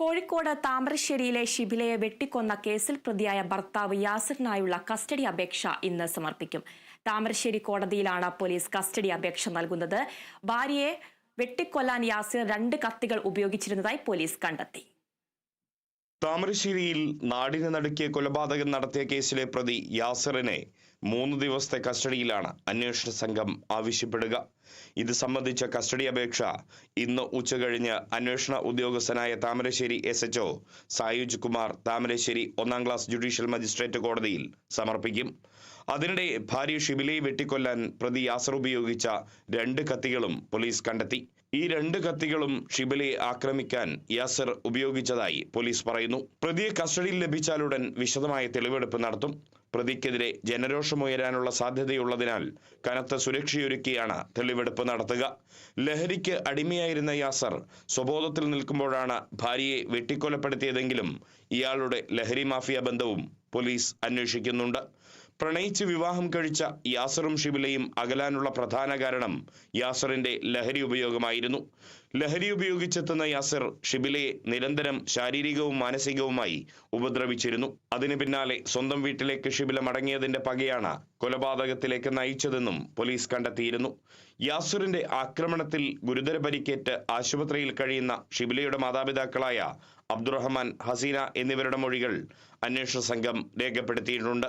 കോഴിക്കോട് താമരശ്ശേരിയിലെ ഷിബിലയെ വെട്ടിക്കൊന്ന കേസിൽ പ്രതിയായ ഭർത്താവ് യാസിറിനായുള്ള കസ്റ്റഡി അപേക്ഷ ഇന്ന് സമർപ്പിക്കും. താമരശ്ശേരി കോടതിയിലാണ് പോലീസ് കസ്റ്റഡി അപേക്ഷ നൽകുന്നത്. ഭാര്യയെ വെട്ടിക്കൊല്ലാൻ യാസിർ രണ്ട് കത്തികൾ ഉപയോഗിച്ചിരുന്നതായി പോലീസ് കണ്ടെത്തി. താമരശ്ശേരിയിൽ നാടിനെ നടുക്കിയ കൊലപാതകം നടത്തിയ കേസിലെ പ്രതി യാസറിനെ മൂന്ന് ദിവസത്തെ കസ്റ്റഡിയിലാണ് അന്വേഷണ സംഘം ആവശ്യപ്പെടുക. ഇത് സംബന്ധിച്ച കസ്റ്റഡി അപേക്ഷ ഇന്ന് ഉച്ചകഴിഞ്ഞ് അന്വേഷണ ഉദ്യോഗസ്ഥനായ താമരശ്ശേരി എസ് എച്ച്ഒ സായുജ് കുമാർ താമരശ്ശേരി ഒന്നാം ക്ലാസ് ജുഡീഷ്യൽ മജിസ്ട്രേറ്റ് കോടതിയിൽ സമർപ്പിക്കും. അതിനിടെ ഭാര്യ ഷിബിലയെ വെട്ടിക്കൊല്ലാൻ പ്രതി യാസർ ഉപയോഗിച്ച രണ്ട് കത്തികളും പോലീസ് കണ്ടെത്തി. ഈ രണ്ട് കത്തികളും ഷിബിലയെ ആക്രമിക്കാൻ യാസർ ഉപയോഗിച്ചതായി പോലീസ് പറയുന്നു. പ്രതിയെ കസ്റ്റഡിയിൽ ലഭിച്ചാലുടൻ വിശദമായ തെളിവെടുപ്പ് നടത്തും. പ്രതിക്കെതിരെ ജനരോഷമുയരാനുള്ള സാധ്യതയുള്ളതിനാൽ കനത്ത സുരക്ഷയൊരുക്കിയാണ് തെളിവെടുപ്പ് നടത്തുക. ലഹരിക്ക് അടിമയായിരുന്ന യാസർ സ്വബോധത്തിൽ നിൽക്കുമ്പോഴാണ് ഭാര്യയെ വെട്ടിക്കൊലപ്പെടുത്തിയതെങ്കിലും ഇയാളുടെ ലഹരി മാഫിയ ബന്ധവും പോലീസ് അന്വേഷിക്കുന്നുണ്ട്. പ്രണയിച്ച് വിവാഹം കഴിച്ച യാസറും ഷിബിലയും അകലാനുള്ള പ്രധാന കാരണം യാസറിന്റെ ലഹരി ഉപയോഗമായിരുന്നു. ലഹരി ഉപയോഗിച്ചെത്തുന്ന യാസർ ഷിബിലയെ നിരന്തരം ശാരീരികവും മാനസികവുമായി ഉപദ്രവിച്ചിരുന്നു. അതിന് പിന്നാലെ സ്വന്തം വീട്ടിലേക്ക് ഷിബില മടങ്ങിയതിന്റെ പകയാണ് കൊലപാതകത്തിലേക്ക് നയിച്ചതെന്നും പോലീസ് കണ്ടെത്തിയിരുന്നു. യാസുറിന്റെ ആക്രമണത്തിൽ ഗുരുതര പരിക്കേറ്റ് ആശുപത്രിയിൽ കഴിയുന്ന ഷിബിലയുടെ മാതാപിതാക്കളായ അബ്ദുറഹ്മാൻ ഹസീന എന്നിവരുടെ മൊഴികൾ അന്വേഷണ സംഘം രേഖപ്പെടുത്തിയിട്ടുണ്ട്.